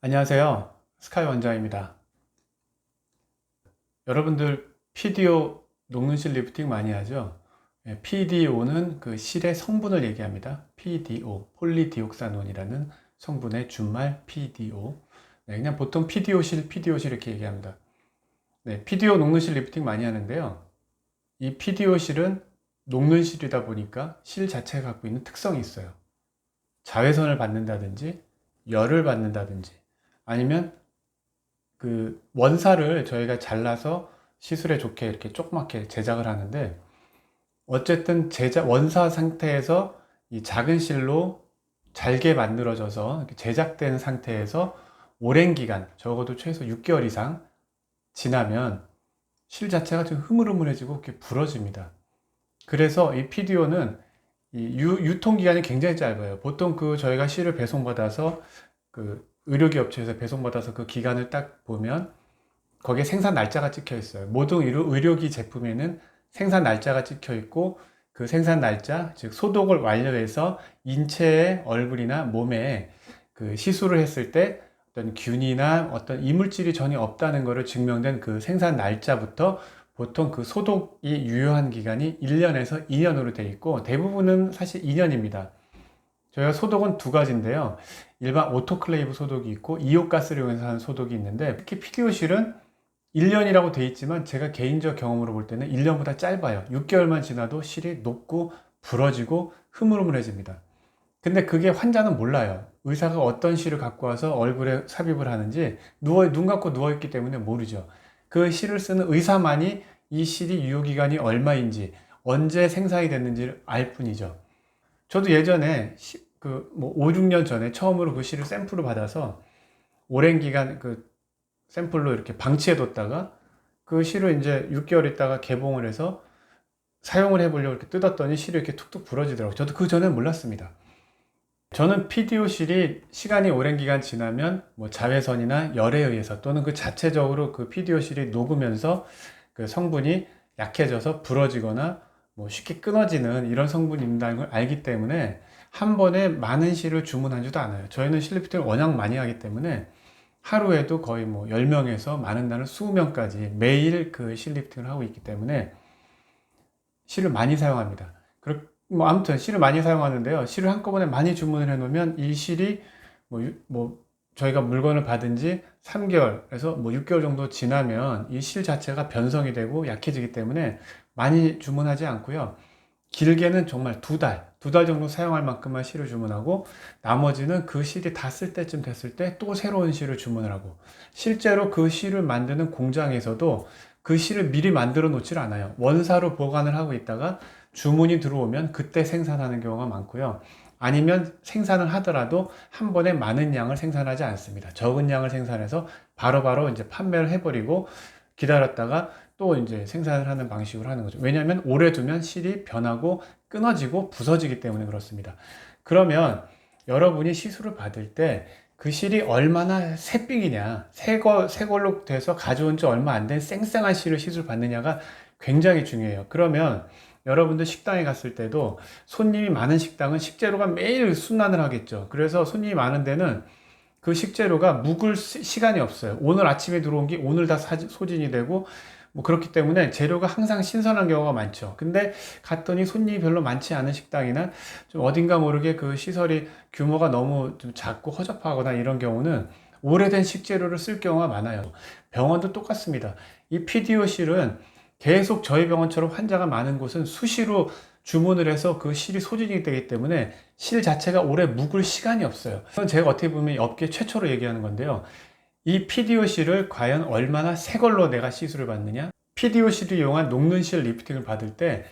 안녕하세요. 스카이 원장입니다. 여러분들 PDO 녹는실 리프팅 많이 하죠? 예, PDO는 그 실의 성분을 얘기합니다. PDO, 폴리디옥사논이라는 성분의 준말 PDO. 네, 그냥 보통 PDO실, PDO실 이렇게 얘기합니다. 네, PDO 녹는실 리프팅 많이 하는데요. 이 PDO실은 녹는실이다 보니까 실 자체가 갖고 있는 특성이 있어요. 자외선을 받는다든지 열을 받는다든지 아니면 그 원사를 저희가 잘라서 시술에 좋게 이렇게 조그맣게 제작을 하는데 어쨌든 제작 원사 상태에서 이 작은 실로 잘게 만들어져서 제작된 상태에서 오랜 기간 적어도 최소 6개월 이상 지나면 실 자체가 좀 흐물흐물해지고 이렇게 부러집니다. 그래서 이 PDO는 이 유, 유통 기간이 굉장히 짧아요. 보통 그 저희가 실을 배송받아서 그 의료기 업체에서 배송받아서 그 기간을 딱 보면 거기에 생산 날짜가 찍혀 있어요. 모든 의료, 의료기 제품에는 생산 날짜가 찍혀 있고 그 생산 날짜, 즉 소독을 완료해서 인체의 얼굴이나 몸에 그 시술을 했을 때 어떤 균이나 어떤 이물질이 전혀 없다는 것을 증명된 그 생산 날짜부터 보통 그 소독이 유효한 기간이 1년에서 2년으로 돼 있고 대부분은 사실 2년입니다. 저희가 소독은 두 가지인데요. 일반 오토클레이브 소독이 있고 이온가스를 이용해서 하는 소독이 있는데 특히 피디오실은 1년이라고 돼 있지만 제가 개인적 경험으로 볼 때는 1년보다 짧아요. 6개월만 지나도 실이 녹고 부러지고 흐물흐물해집니다. 근데 그게 환자는 몰라요. 의사가 어떤 실을 갖고 와서 얼굴에 삽입을 하는지 누워 눈 감고 누워 있기 때문에 모르죠. 그 실을 쓰는 의사만이 이 실이 유효 기간이 얼마인지 언제 생산이 됐는지를 알 뿐이죠. 저도 예전에 그뭐 5, 6년 전에 처음으로 그 실을 샘플을 받아서 오랜 기간 그 샘플로 이렇게 방치해 뒀다가 그 실을 이제 6개월 있다가 개봉을 해서 사용을 해보려고 이렇게 뜯었더니 실이 이렇게 툭툭 부러지더라고요. 저도 그 전에 몰랐습니다. 저는 PDO 실이 시간이 오랜 기간 지나면 뭐 자외선이나 열에 의해서 또는 그 자체적으로 그 PDO 실이 녹으면서 그 성분이 약해져서 부러지거나 뭐 쉽게 끊어지는 이런 성분이 있다는 걸 알기 때문에 한 번에 많은 실을 주문하지도 않아요. 저희는 실리프팅을 워낙 많이 하기 때문에 하루에도 거의 뭐 10명에서 많은 날은 20명까지 매일 그 실리프팅을 하고 있기 때문에 실을 많이 사용합니다. 그리고 뭐 아무튼 실을 많이 사용하는데요. 실을 한꺼번에 많이 주문을 해 놓으면 이 실이 뭐, 유- 뭐 저희가 물건을 받은 지 3개월에서 뭐 6개월 정도 지나면 이 실 자체가 변성이 되고 약해지기 때문에 많이 주문하지 않고요. 길게는 정말 두 달, 두 달 정도 사용할 만큼만 실을 주문하고 나머지는 그 실이 다 쓸 때쯤 됐을 때 또 새로운 실을 주문을 하고 실제로 그 실을 만드는 공장에서도 그 실을 미리 만들어 놓질 않아요. 원사로 보관을 하고 있다가 주문이 들어오면 그때 생산하는 경우가 많고요. 아니면 생산을 하더라도 한 번에 많은 양을 생산하지 않습니다. 적은 양을 생산해서 바로바로 이제 판매를 해버리고 기다렸다가 또 이제 생산을 하는 방식으로 하는 거죠. 왜냐하면 오래 두면 실이 변하고 끊어지고 부서지기 때문에 그렇습니다. 그러면 여러분이 시술을 받을 때 그 실이 얼마나 새삥이냐, 새 거, 새 걸로 돼서 가져온 지 얼마 안 된 쌩쌩한 실을 시술 받느냐가 굉장히 중요해요. 그러면 여러분들 식당에 갔을 때도 손님이 많은 식당은 식재료가 매일 순환을 하겠죠. 그래서 손님이 많은 데는 그 식재료가 묵을 시- 시간이 없어요. 오늘 아침에 들어온 게 오늘 다 사- 소진이 되고 뭐 그렇기 때문에 재료가 항상 신선한 경우가 많죠. 근데 갔더니 손님이 별로 많지 않은 식당이나 좀 어딘가 모르게 그 시설이 규모가 너무 좀 작고 허접하거나 이런 경우는 오래된 식재료를 쓸 경우가 많아요. 병원도 똑같습니다. 이 PDO실은 계속 저희 병원처럼 환자가 많은 곳은 수시로 주문을 해서 그 실이 소진이 되기 때문에 실 자체가 오래 묵을 시간이 없어요. 제가 어떻게 보면 업계 최초로 얘기하는 건데요. 이 PDO실을 과연 얼마나 새 걸로 내가 시술을 받느냐? PDO실을 이용한 녹는 실 리프팅을 받을 때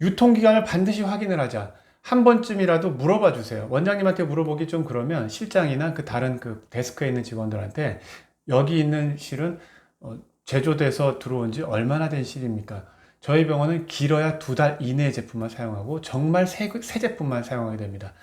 유통기간을 반드시 확인을 하자. 한 번쯤이라도 물어봐 주세요. 원장님한테 물어보기 좀 그러면 실장이나 그 다른 그 데스크에 있는 직원들한테 여기 있는 실은 어, 제조돼서 들어온 지 얼마나 된 실입니까? 저희 병원은 길어야 두 달 이내의 제품만 사용하고 정말 새, 새 제품만 사용하게 됩니다.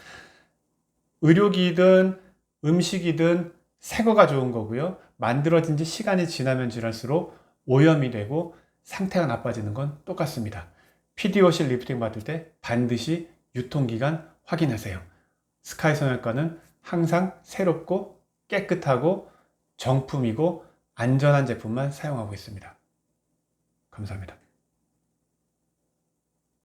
의료기든 음식이든 새 거가 좋은 거고요. 만들어진 지 시간이 지나면 지날수록 오염이 되고 상태가 나빠지는 건 똑같습니다. PDO실 리프팅 받을 때 반드시 유통기간 확인하세요. 스카이 성형외과는 항상 새롭고 깨끗하고 정품이고 안전한 제품만 사용하고 있습니다. 감사합니다.